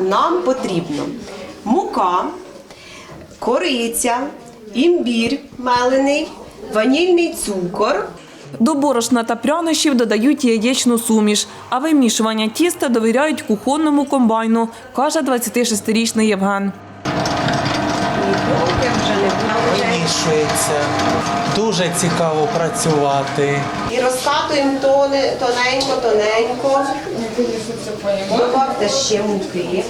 Нам потрібно. Мука, кориця, імбір мелений, ванільний цукор, До борошна та прянощів додають яєчну суміш, а вимішування тіста довіряють кухонному комбайну, каже 26-річний Євген. Вимішується. Дуже цікаво працювати. І розкатуємо тони, тоненько, тоненько. Добавте ще муки.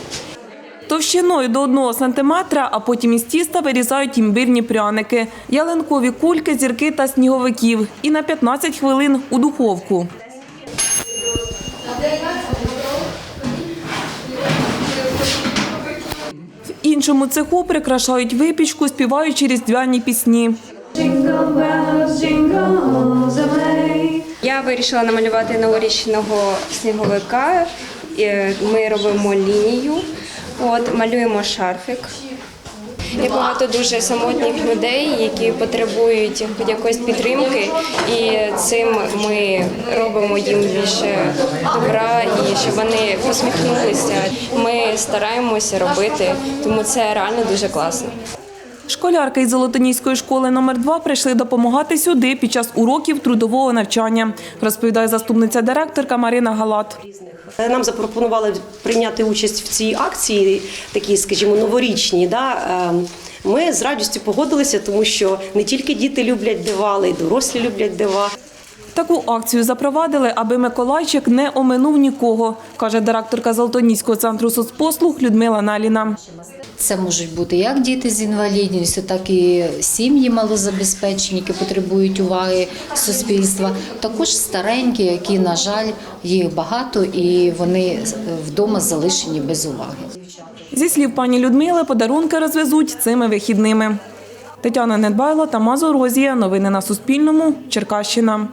Товщиною до 1 сантиметра, а потім із тіста вирізають імбирні пряники, ялинкові кульки, зірки та сніговиків. І на 15 хвилин у духовку. В цеху прикрашають випічку, співаючи різдвяні пісні. Я вирішила намалювати новорічного сніговика. Е, Ми робимо лінію, от, малюємо шарфик. Є багато дуже самотніх людей, які потребують якоїсь підтримки, і цим ми робимо їм більше добра і щоб вони посміхнулися. Ми стараємося робити, тому це реально дуже класно. Школярки із Золотоніської школи номер 2 прийшли допомагати сюди під час уроків трудового навчання, розповідає заступниця директорка Марина Галат. Нам запропонували прийняти участь в цій акції, такій, скажімо, новорічній. Да? Ем, Ми з радістю погодилися, тому що не тільки діти люблять дива, але й дорослі люблять дива. Таку акцію запровадили, аби Миколайчик не оминув нікого, каже директорка Золотоніського центру соцпослуг Людмила Наліна. Це можуть бути як діти з інвалідністю, так і сім'ї малозабезпечені, які потребують уваги суспільства. Також старенькі, які, на жаль, їх багато і вони вдома залишені без уваги. Зі слів пані Людмили, подарунки розвезуть цими вихідними. Тетяна Недбайло та Мазо Розія. Новини на Суспільному. Черкащина.